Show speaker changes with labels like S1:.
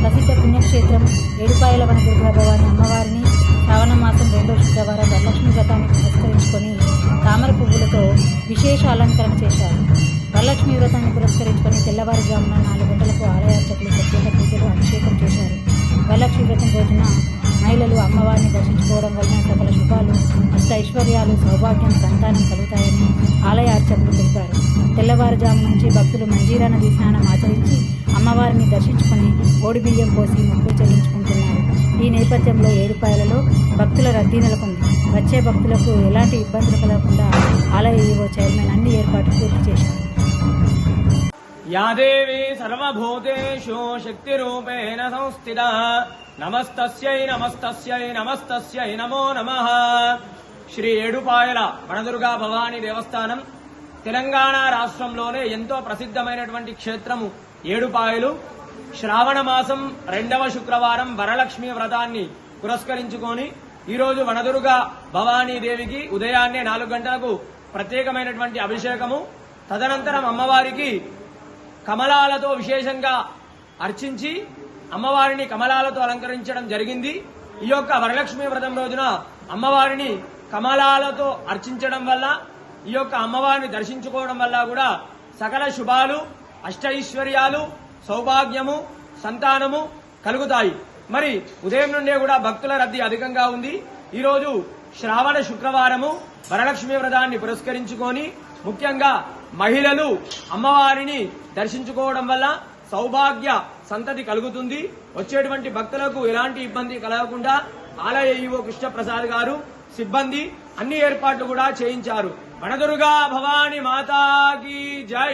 S1: ప్రసిద్ధ పుణ్యక్షేత్రం ఏడుపాయల వన దుర్గా భవాని అమ్మవారిని శ్రావణ మాసం రెండో శుక్రవారం వరలక్ష్మి వ్రతాన్ని పురస్కరించుకొని తామర పువ్వులతో విశేష అలంకరణ చేశారు. వరలక్ష్మి వ్రతాన్ని పురస్కరించుకొని తెల్లవారుజామున నాలుగు గంటలకు ఆలయార్చకులు ప్రత్యేక పూజలు అభిషేకం చేశారు. వరలక్ష్మి వ్రతం రోజున మహిళలు అమ్మవారిని దర్శించుకోవడం వలన సకల శుభాలు అష్ట ఐశ్వర్యాలు సౌభాగ్యం సంతానం కలుగుతాయని ఆలయ అర్చకులు తెలిపారు. తెల్లవారుజాము నుంచి భక్తులు మంజీరా నది స్నానం ఆచరించి అమ్మవారిని దర్శించుకుని బియ్యం పోసి మొక్కు చెల్లించుకుంటున్నారు. ఈ నేపథ్యంలో ఏడుపాయలలో భక్తుల రద్దీ నెలకొంది? వచ్చే భక్తులకు ఎలాంటి ఇబ్బందులు కలగకుండా ఆలయ ఈవో చైర్మన్ అన్ని ఏర్పాట్లు పూర్తి చేశారు.
S2: యాదేవి సర్వభూతేషు శక్తి రూపేణ సంస్థిత. నమస్తస్యై నమస్తస్యై నమస్తస్యై నమో నమ. శ్రీ ఏడుపాయల వనదుర్గా భవానీ దేవస్థానం తెలంగాణ రాష్ట్రంలోనే ఎంతో ప్రసిద్ధమైనటువంటి క్షేత్రము. ఏడుపాయలు. శ్రావణ మాసం రెండవ శుక్రవారం వరలక్ష్మి వ్రతాన్ని పురస్కరించుకొని ఈరోజు వనదుర్గా భవానీ దేవికి ఉదయాన్నే నాలుగు గంటలకు ప్రత్యేకమైనటువంటి అభిషేకము. తదనంతరం అమ్మవారికి కమలాలతో విశేషంగా అర్చించి అమ్మవారిని కమలాలతో అలంకరించడం జరిగింది. ఈ యొక్క వరలక్ష్మి వ్రతం రోజున అమ్మవారిని కమలాలతో అర్చించడం వల్ల ఈ యొక్క అమ్మవారిని దర్శించుకోవడం వల్ల కూడా సకల శుభాలు అష్టైశ్వర్యాలు సౌభాగ్యము సంతానము కలుగుతాయి. మరి ఉదయం నుండే కూడా భక్తుల రద్దీ అధికంగా ఉంది. ఈరోజు శ్రావణ శుక్రవారము వరలక్ష్మి వ్రతాన్ని పురస్కరించుకొని ముఖ్యంగా మహిళలు అమ్మవారిని దర్శించుకోవడం వల్ల సౌభాగ్య సంతతి కలుగుతుంది. వచ్చేటువంటి భక్తులకు ఎలాంటి ఇబ్బంది కలగకుండా ఆలయ ఈవో కృష్ణప్రసాద్ గారు సిబ్బంది అన్ని ఏర్పాట్లు కూడా చేయించారు. వనదుర్గా భవాని మాతాకి జై!